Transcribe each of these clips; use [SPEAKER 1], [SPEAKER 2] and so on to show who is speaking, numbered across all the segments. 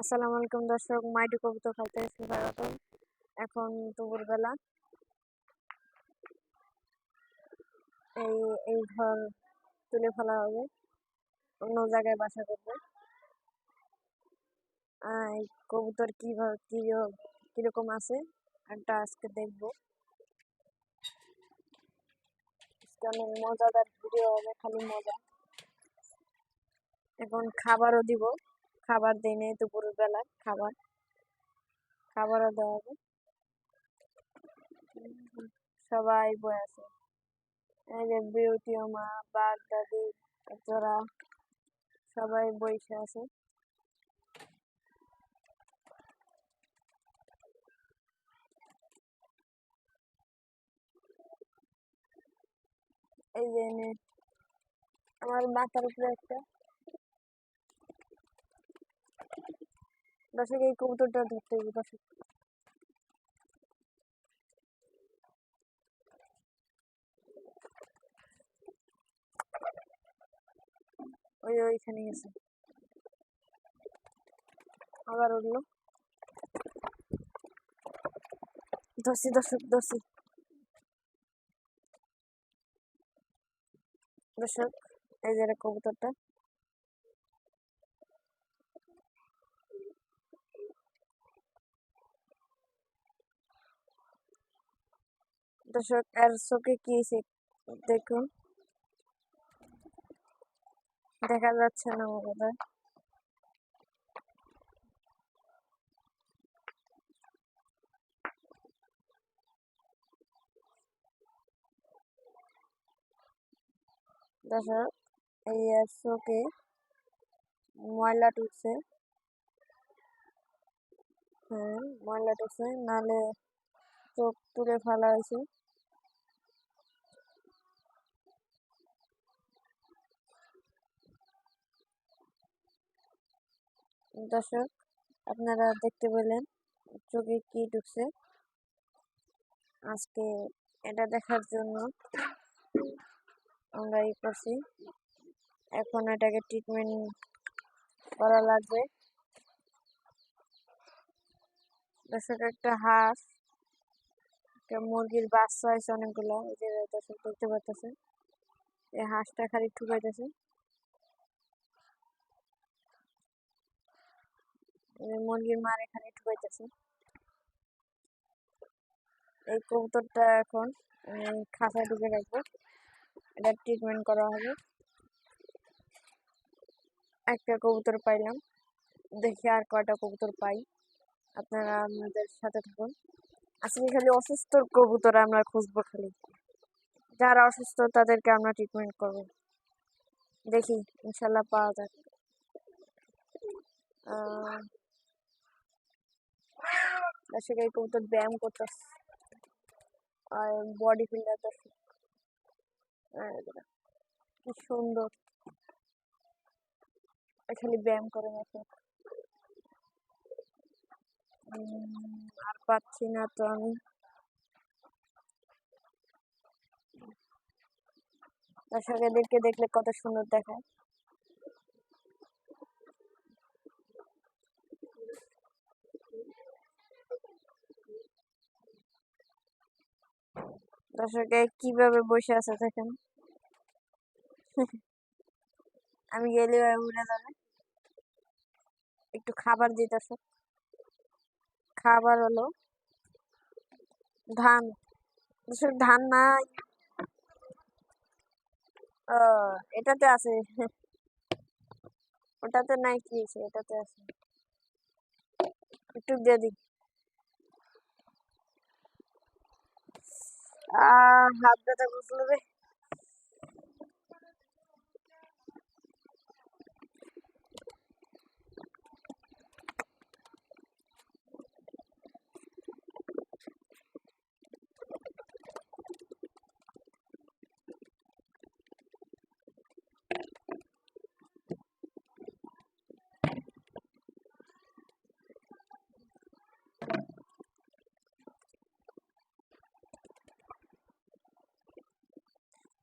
[SPEAKER 1] আসসালামু আলাইকুম দর্শক, মাইটি কবুতর খাইতে স্বাগত এখন দুপুর বেলা এই এই ঘর তুলে ফেলা হবে। অন্য জায়গায় বাসা করবে। এই কবুতর কীভাবে কি কীরকম আছে একটা আজকে দেখব। অনেক মজাদার ভিডিও হবে, খালি মজা। এখন খাবারও দিব। খাবার দিই নেই দুপুর বেলা, খাবার। খাবারও দেওয়া হবে সবাই বয়ে আছে। এই যে বিউটি মা বাপ দাদি তোরা সবাই বসে আছে। এই যে আমার মাথার উপরে একটা দর্শক এই কবুতরটা ধরতে হবে দর্শক ওই ওইখানে গেছে আবার উঠল ধরছি দর্শক ধরছি। দর্শক, এই যে কবুতরটা। দর্শক আর চোখে কি দেখুন দেখা যাচ্ছে না বোধ দর্শক এই চোখে ময়লা টুকছে হ্যাঁ ময়লা টুকছে নালে চোখ তুলে ফেলা হয়েছে দর্শক, আপনারা দেখতে পেলেন চোখে কি ঢুকছে। আজকে এটা দেখার জন্য আমরা ই করছি। এখন এটাকে ট্রিটমেন্ট করা লাগবে। দর্শক, একটা হাঁস, একটা মুরগির বাচ্চা হয়েছে অনেকগুলো। যে দর্শক দেখতে পাচ্ছেন এই হাঁসটা খালি ঠুকাইতেছে। মুরগির মার এখানে ঠুকাইতেছে এই কবুতরটা এখন খাঁচায় ঢুকে রাখব। এটা ট্রিটমেন্ট করা হবে। একটা কবুতর পাইলাম। দেখি আর কয়টা কবুতর পাই। আপনারা আমাদের সাথে থাকুন। আজকে খালি অসুস্থ কবুতর আমরা খুঁজবো খালি। যারা অসুস্থ তাদেরকে আমরা ট্রিটমেন্ট করব। দেখি, ইনশাল্লাহ পাওয়া যাক। দর্শক এই কবুতর, ব্যায়াম করতেছে আর বডি ফিল্ডার দর্শক কি সুন্দর। খালি ব্যায়াম করে দর্শক আর পাচ্ছি না তো আমি। দর্শক এদেরকে দেখলে কত সুন্দর দেখায়। দর্শকে কীভাবে বসে আছে দেখেন। আমি গেলে উড়ে যাবে। একটু খাবার দিই দর্শক। খাবার হলো ধান। দর্শক, ধান নাই ও, এটাতে আছে। ওটাতে নাই কি আছে, এটাতে আছে। একটু দিয়ে দিই। আহ হাত ব্যথা করছিল রে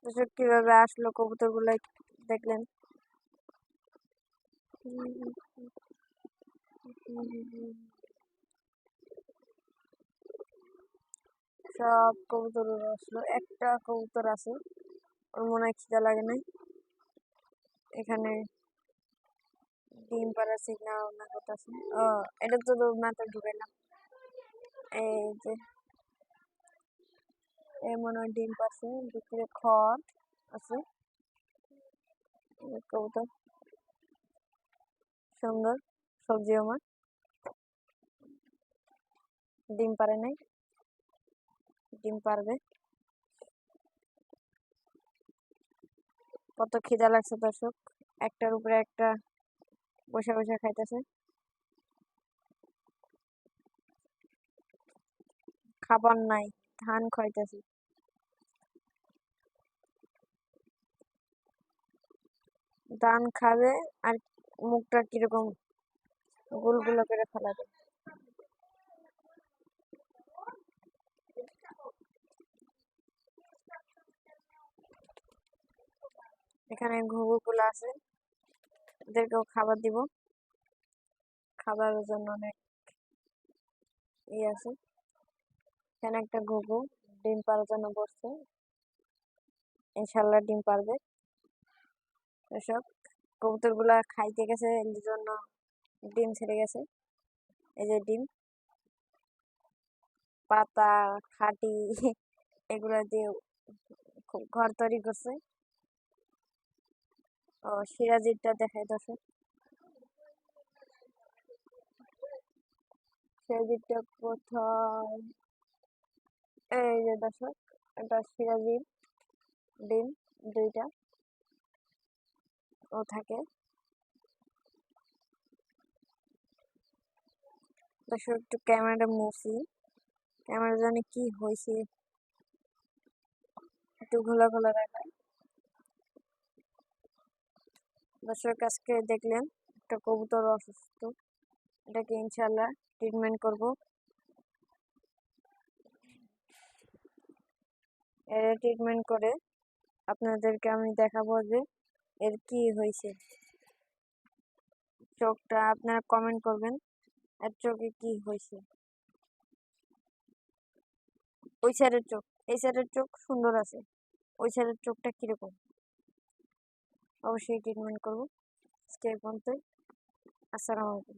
[SPEAKER 1] দর্শক কীভাবে আসলো কবুতরগুলো দেখলেন। সব কবুতর আসলো, একটা কবুতর আছে, ওর মনে হয় খিদা লাগে নাই। এখানে ডিম পাড়ার সিগনাল না করতেছে। ও, এটা তো মাত্র ঢুকাইলাম। এই যে মনে হয় ডিম পারছে ভিতরে খড় আছে কবুতর সুন্দর সবজি আমার ডিম পারে নাই ডিম পারবে কত খিদা লাগছে দর্শক একটার উপরে একটা বসে বসে খাইতেছে খাবার নাই ধান খাইতেছে ধান খাবে আর মুখটা কীরকম গোলগুলো করে ফেলাবে। এখানে ঘুঘু ঘুঘুগুলো আছে। এদেরকেও খাবার দিব। খাবারের জন্য অনেক ই আছে। এখানে একটা ঘুঘু, ডিম পাড়ার জন্য বসছে। ইনশাল্লাহ ডিম পারবে এসব। কবুতরগুলা খাইতে গেছে এর জন্য ডিম ছেড়ে গেছে। এই যে ডিম। পাতা, খাটি, এগুলা দিয়ে ঘর তৈরি করছে। ও, সিরাজিরটা দেখাই দর্শক। সিরাজিরটা কোথায় এই যে দর্শক এটা সিরাজির ডিম দুইটা ও থাকে। দর্শক, একটু ক্যামেরাটা মুছি। ক্যামেরা জানি কি হয়েছে? একটু ঘোলা ঘোলা দেখায় দর্শক, আজকে দেখলেন একটা কবুতর অসুস্থ। এটাকে ইনশাল্লাহ ট্রিটমেন্ট করব। এর ট্রিটমেন্ট করে আপনাদেরকে আমি দেখাবো যে এর কি হয়েছে। চোখটা আপনারা কমেন্ট করবেন, এর চোখে কি হয়েছে। ওই সাইডের চোখ, এই সাইডের চোখ সুন্দর আছে, ওই সাইডের চোখটা কীরকম? অবশ্যই ট্রিটমেন্ট করব। এই পর্যন্তই। আসসালামু আলাইকুম।